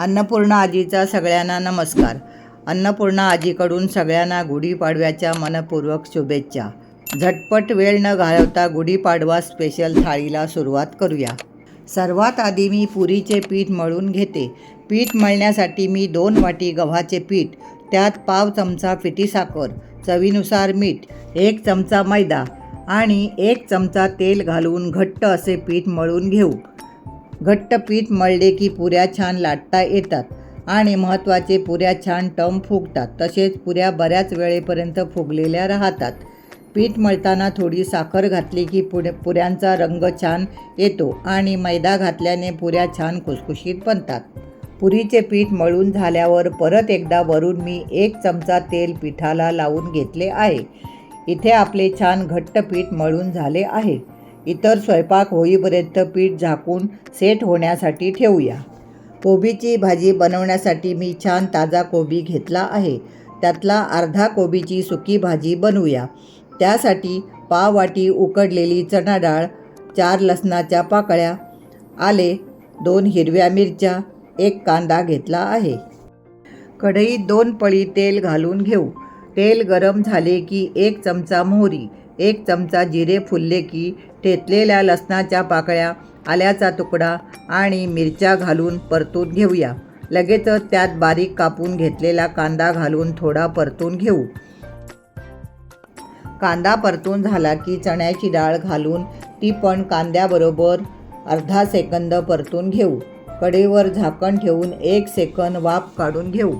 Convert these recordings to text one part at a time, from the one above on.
अन्नपूर्णा आजीचा सगळ्यांना नमस्कार. अन्नपूर्णा आजीकडून सगळ्यांना गुढीपाडव्याच्या मनपूर्वक शुभेच्छा. झटपट वेळ न घालवता गुढीपाडवा स्पेशल थाळीला सुरुवात करूया. सर्वात आधी मी पुरीचे पीठ मळून घेते. पीठ मळण्यासाठी मी दोन वाटी गव्हाचे पीठ त्यात पाव चमचा पिठी साखर चवीनुसार मीठ एक चमचा मैदा आणि एक चमचा तेल घालून घट्ट असे पीठ मळून घेऊ. घट्ट पीठ मळले की पुऱ्या छान लाटता येतात आणि महत्त्वाचे पुऱ्या छान टम फुगतात. तसेच पुऱ्या बऱ्याच वेळेपर्यंत फुगलेल्या राहतात. पीठ मळताना थोडी साखर घातली की पुढे पुऱ्यांचा रंग छान येतो आणि मैदा घातल्याने पुऱ्या छान खुसखुशीत बनतात. पुरीचे पीठ मळून झाल्यावर परत एकदा वरून मी एक चमचा तेल पिठाला लावून घेतले आहे. इथे आपले छान घट्ट पीठ मळून झाले आहे. इतर स्वयंपाक होईपर्यंत पीठ झाकून सेट होण्यासाठी ठेवूया. कोबीची भाजी बनवण्यासाठी मी छान ताजा कोबी घेतला आहे. त्यातला अर्धा कोबीची सुकी भाजी बनवूया. त्यासाठी पाववाटी उकडलेली चणा डाळ चार लसणाच्या पाकळ्या आले दोन हिरव्या मिरच्या एक कांदा घेतला आहे. कढईत दोन पळी तेल घालून घेऊ. तेल गरम झाले की एक चमचा मोहरी. एक चमचा जिरे फुलले की ठेचलेल्या लसणाच्या पाकळ्या आल्याचा तुकडा आणि मिरच्या घालून परतून घेऊया. लगेचच त्यात बारीक कापून घेतलेला कांदा घालून थोडा परतून घेऊ. कांदा परतून झाला की चण्याची डाळ घालून ती पण कांद्याबरोबर अर्धा सेकंद परतून घेऊ. कडेवर झाकण ठेवून एक सेकंद वाफ काढून घेऊ.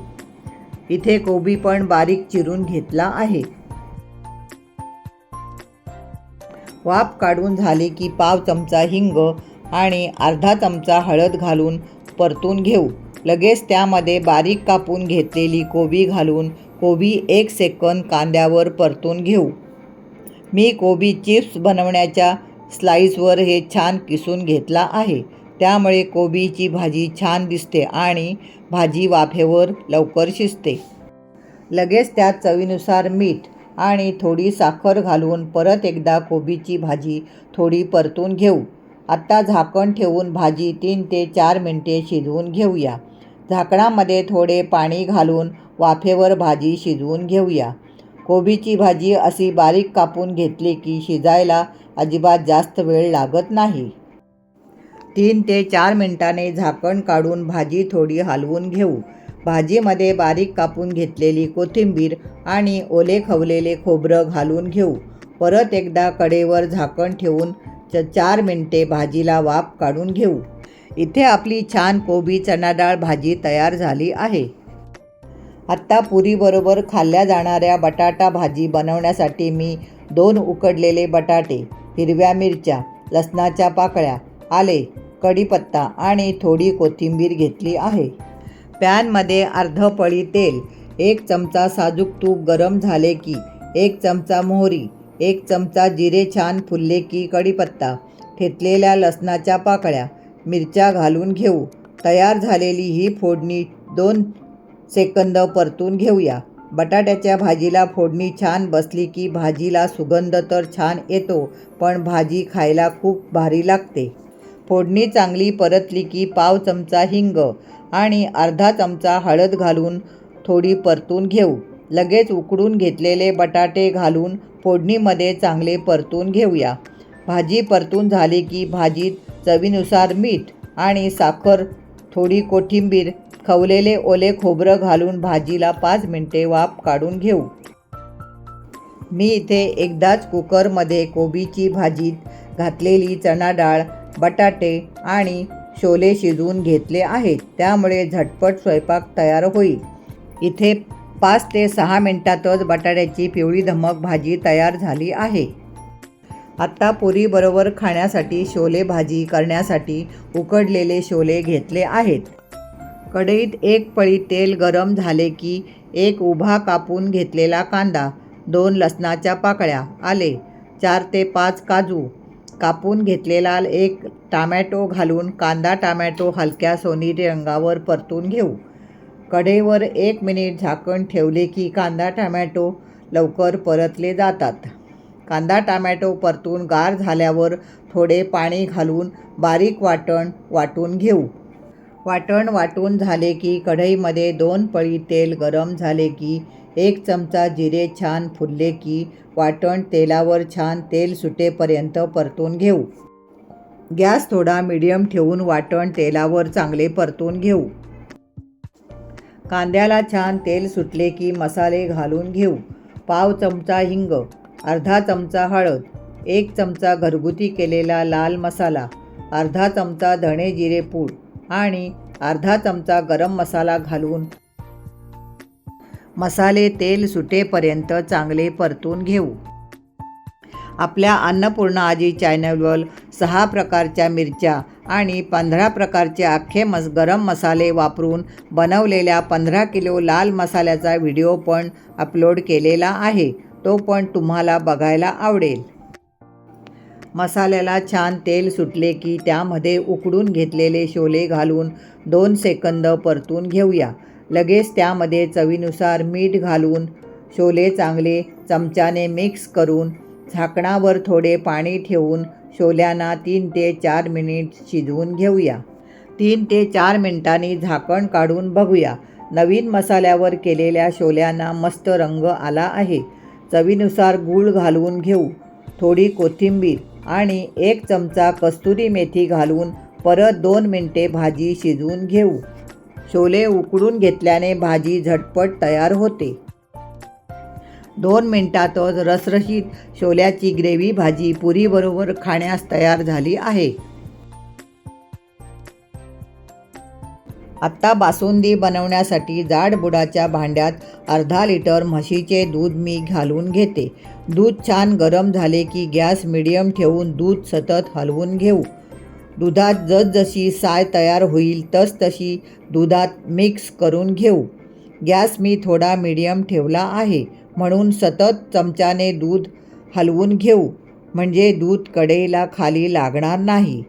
इथे कोबी पण बारीक चिरून घेतला आहे. वाफ काढून झाली की पाव चमचा हिंग आणि अर्धा चमचा हळद घालून परतून घेऊ. लगेच त्यामध्ये बारीक कापून घेतलेली कोबी घालून कोबी एक सेकंद कांद्यावर परतून घेऊ. मी कोबी चिप्स बनवण्याच्या स्लाईसवर हे छान किसून घेतला आहे. त्यामुळे कोबीची भाजी छान दिसते आणि भाजी वाफेवर लवकर शिजते. लगेच त्यात चवीनुसार मीठ आणि थोडी साखर घालून परत एकदा कोबीची भाजी थोडी परतून घेऊ. आत्ता झाकण ठेवून भाजी तीन ते चार मिनटे शिजवून घेऊया. झाकणामध्ये थोडे पाणी घालून वाफेवर भाजी शिजवून घेऊया. कोबीची भाजी अशी बारीक कापून घेतली की शिजायला अजिबात जास्त वेळ लागत नाही. तीन ते चार मिनटाने झाकण काढून भाजी थोडी हलवून घेऊ. भाजीमध्ये बारीक कापून घेतलेली कोथिंबीर आणि ओले खवलेले खोबरं घालून घेऊ. परत एकदा कडेवर झाकण ठेवून च चार मिनटे भाजीला वाफ काढून घेऊ. इथे आपली छान कोबी चणाडाळ भाजी तयार झाली आहे. आत्ता पुरीबरोबर खाल्ल्या जाणाऱ्या बटाटा भाजी बनवण्यासाठी मी दोन उकडलेले बटाटे हिरव्या मिरच्या लसणाच्या पाकळ्या आले कढीपत्ता आणि थोडी कोथिंबीर घेतली आहे. पॅनमध्ये अर्ध पळी तेल एक चमचा साजूक तूप गरम झाले की एक चमचा मोहरी एक चमचा जिरे छान फुलले की कढीपत्ता ठेचलेल्या लसणाच्या पाकळ्या मिरच्या घालून घेऊ. तयार झालेली ही फोडणी दोन सेकंद परतून घेऊया. बटाट्याच्या भाजीला फोडणी छान बसली की भाजीला सुगंध तर छान येतो पण भाजी खायला खूप भारी लागते. फोडणी चांगली परतली की पाव चमचा हिंग आणि अर्धा चमचा हळद घालून थोडी परतून घेऊ. लगेच उकडून घेतलेले बटाटे घालून फोडणीमध्ये चांगले परतून घेऊया. भाजी परतून झाली की भाजीत चवीनुसार मीठ आणि साखर थोडी कोथिंबीर खवलेले ओले खोबरं घालून भाजीला पाच मिनटे वाफ काढून घेऊ. मी इथे एकदाच कुकरमध्ये कोबीची भाजीत घातलेली चणा डाळ बटाटे आणि शोले शिजवून घेतले आहेत. त्यामुळे झटपट स्वयंपाक तयार होईल. इथे पाच ते सहा मिनटातच बटाट्याची पिवळी धमक भाजी तयार झाली आहे. आत्ता पुरीबरोबर खाण्यासाठी शोले भाजी करण्यासाठी उकडलेले शोले घेतले आहेत. कढईत एक पळी तेल गरम झाले की एक उभा कापून घेतलेला कांदा दोन लसणाच्या पाकळ्या आले चार ते पाच काजू कापून घेतलेला एक टामॅटो घालून कांदा टामॅटो हलक्या सोनेरी रंगावर परतून घेऊ. कढईवर एक मिनिट झाकण ठेवले की कांदा टामॅटो लवकर परतले जातात. कांदा टामॅटो परतून गार झाल्यावर थोडे पाणी घालून बारीक वाटण वाटून घेऊ. वाटण वाटून झाले की कढईमध्ये दोन पळी तेल गरम झाले की एक चमचा जिरे छान फुलले की वाटण तेलावर छान तेल सुटेपर्यंत परतून घेऊ. गॅस थोडा मिडियम ठेवून वाटण तेलावर चांगले परतून घेऊ. कांद्याला छान तेल सुटले की मसाले घालून घेऊ. पाव चमचा हिंग अर्धा चमचा हळद एक चमचा घरगुती केलेला लाल मसाला अर्धा चमचा धणे जिरे पूड आणि अर्धा चमचा गरम मसाला घालून मसाले तेल सुटेपर्यंत चांगले परतून घेऊ. आपल्या अन्नपूर्णा आजी चॅनलवर सहा प्रकारच्या मिरच्या आणि पंधरा प्रकारचे अख्खे मस गरम मसाले वापरून बनवलेल्या पंधरा किलो लाल मसाल्याचा व्हिडिओ पण अपलोड केलेला आहे. तो पण तुम्हाला बघायला आवडेल. मसाल्याला छान तेल सुटले की त्यामध्ये उकडून घेतलेले शोले घालून दोन सेकंद परतून घेऊया. लगेच त्यामध्ये चवीनुसार मीठ घालून शोले चांगले चमच्याने मिक्स करून झाकणावर थोडे पाणी ठेवून शोल्यांना तीन ते चार मिनिट शिजवून घेऊया. तीन ते चार मिनिटांनी झाकण काढून बघूया. नवीन मसाल्यावर केलेल्या शोल्यांना मस्त रंग आला आहे. चवीनुसार गूळ घालून घेऊ. थोडी कोथिंबीर आणि एक चमचा कस्तुरी मेथी घालून परत दोन मिनटे भाजी शिजवून घेऊ. शोले उकडून घेतल्याने भाजी झटपट तयार होते. दोन मिनटातच रसरशीत शोल्याची ग्रेव्ही भाजी पुरीबरोबर खाण्यास तयार झाली आहे. आत्ता बासुंदी बनवण्यासाठी जाड बुडाच्या भांड्यात अर्धा लिटर म्हशीचे दूध मी घालून घेते. दूध छान गरम झाले की गॅस मिडियम ठेवून दूध सतत हलवून घेऊ. दुधात जसजशी साय तयार होईल तसतशी दुधात मिक्स करून घेऊ. गॅस मी थोडा मिडियम ठेवला आहे म्हणून सतत चमच्याने दूध हलवून घेऊ म्हणजे दूध कढईला खाली लागणार नाही.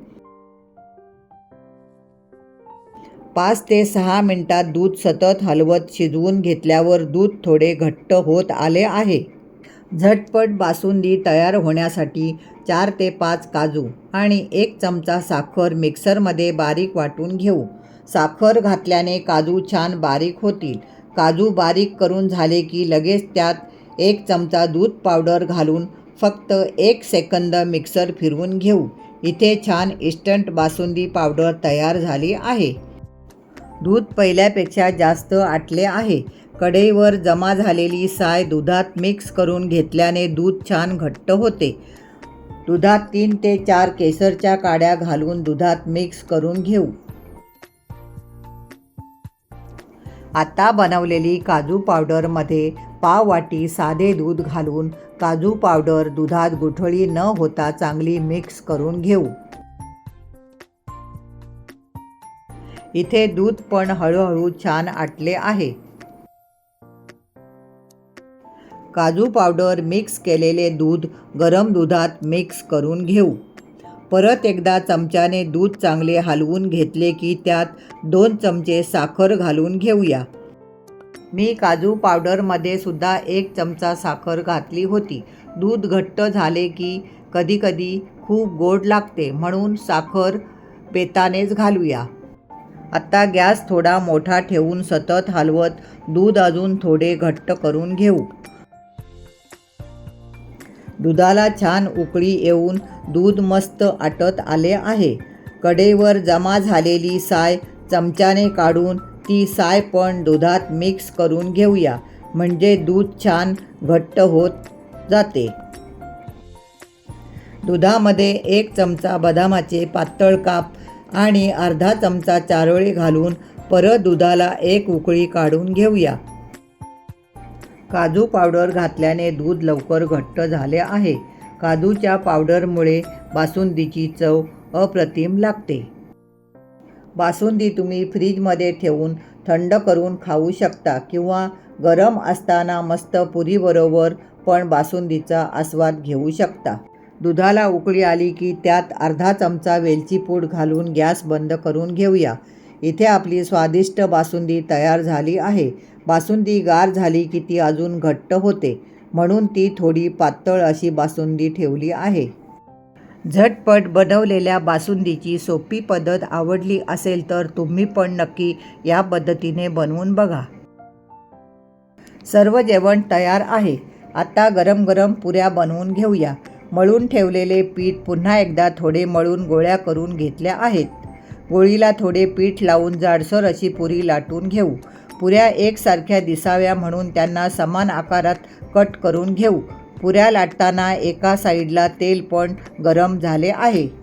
पाच ते सहा मिनटात दूध सतत हलवत शिजवून घेतल्यावर दूध थोडे घट्ट होत आले आहे. झटपट बासुंदी तयार होण्यासाठी चार ते पाच काजू आणि एक चमचा साखर मिक्सरमध्ये बारीक वाटून घेऊ. साखर घातल्याने काजू छान बारीक होतील. काजू बारीक करून झाले की लगेच त्यात एक चमचा दूध पावडर घालून फक्त एक सेकंद मिक्सर फिरवून घेऊ. इथे छान इस्टंट बासुंदी पावडर तयार झाली आहे. दूध पहिल्यापेक्षा जास्त आटले आहे. कढईवर जमा झालेली साय दुधात मिक्स करून घेतल्याने दूध छान घट्ट होते. दुधात तीन ते चार केसरच्या काड्या घालून दुधात मिक्स करून घेऊ. आता बनवलेली काजू पावडरमध्ये पाव वाटी साधे दूध घालून काजू पावडर दुधात गुठळी न होता चांगली मिक्स करून घेऊ. इथे दूध पण हळूहळू छान आटले आहे. काजू पावडर मिक्स केलेले दूध गरम दुधात मिक्स करून घेऊ. परत एकदा चमच्याने दूध चांगले हलवून घेतले की त्यात दोन चमचे साखर घालून घेऊया. मी काजू पावडरमध्ये सुद्धा एक चमचा साखर घातली होती. दूध घट्ट झाले की कधीकधी खूप गोड लागते म्हणून साखर पेतानेच घालूया. आत्ता गॅस थोडा मोठा ठेवून सतत हलवत दूध अजून थोडे घट्ट करून घेऊ. दुधाला छान उकळी येऊन दूध मस्त आटत आले आहे. कडेवर जमा झालेली साय चमच्याने काढून ती साय पण दुधात मिक्स करून घेऊया. म्हणजे दूध छान घट्ट होत जाते. दुधामध्ये एक चमचा बदामाचे पातळ काप आणि अर्धा चमचा चारोळी घालून परत दुधाला एक उकळी काढून घेऊया. काजू पावडर घातल्याने दूध लवकर घट्ट झाले आहे. काजूच्या पावडरमुळे बासुंदीची चव अप्रतिम लागते. बासुंदी तुम्ही फ्रीजमध्ये ठेवून थंड करून खाऊ शकता किंवा गरम असताना मस्त पुरीबरोबर पण बासुंदीचा आस्वाद घेऊ शकता. दुधाला उकळी आली की त्यात अर्धा चमचा वेलची पूड घालून गॅस बंद करून घेऊया. इथे आपली स्वादिष्ट बासुंदी तयार झाली आहे. बासुंदी गार झाली की ती अजून घट्ट होते. म्हणून ती थोडी पातळ अशी बासुंदी ठेवली आहे. झटपट बनवलेल्या बासुंदीची सोपी पद्धत आवडली असेल तर तुम्ही पण नक्की या पद्धतीने बनवून बघा. सर्व जेवण तयार आहे. आता गरम गरम पुऱ्या बनवून घेऊया. मळून ठेवलेले पीठ पुन्हा एकदा थोडे मळून गोळ्या करून घेतल्या आहेत. गोळीला थोडे पीठ लावून जाडसर अशी पुरी लाटून घेऊ. पुऱ्या एकसारख्या दिसाव्या म्हणून त्यांना समान आकारात कट करून घेऊ. पुऱ्या लाटताना एका साईडला तेल पण गरम झाले आहे.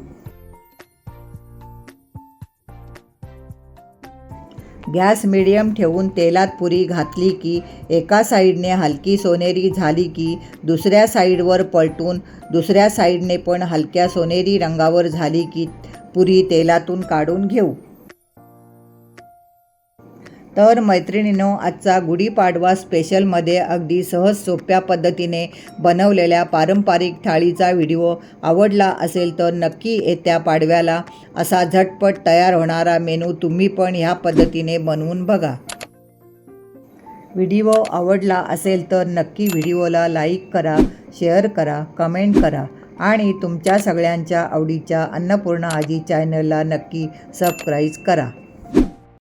गॅस मिडियम ठेवून तेलात पुरी घातली की एका साईडने हलकी सोनेरी झाली की दुसऱ्या साईडवर पलटून दुसऱ्या साईडने पण हलक्या सोनेरी रंगावर झाली की पुरी तेलातून काढून घेऊ. तर मैत्रिणीनो आजचा गुढीपाडवा स्पेशलमध्ये अगदी सहज सोप्या पद्धतीने बनवलेल्या पारंपरिक थाळीचा व्हिडिओ आवडला असेल तर नक्की येत्या पाडव्याला असा झटपट तयार होणारा मेनू तुम्ही पण ह्या पद्धतीने बनवून बघा. व्हिडिओ आवडला असेल तर नक्की व्हिडिओला लाईक करा शेअर करा कमेंट करा. आणि तुमच्या सगळ्यांच्या आवडीच्या अन्नपूर्णा आजी चॅनलला नक्की सबस्क्राईब करा.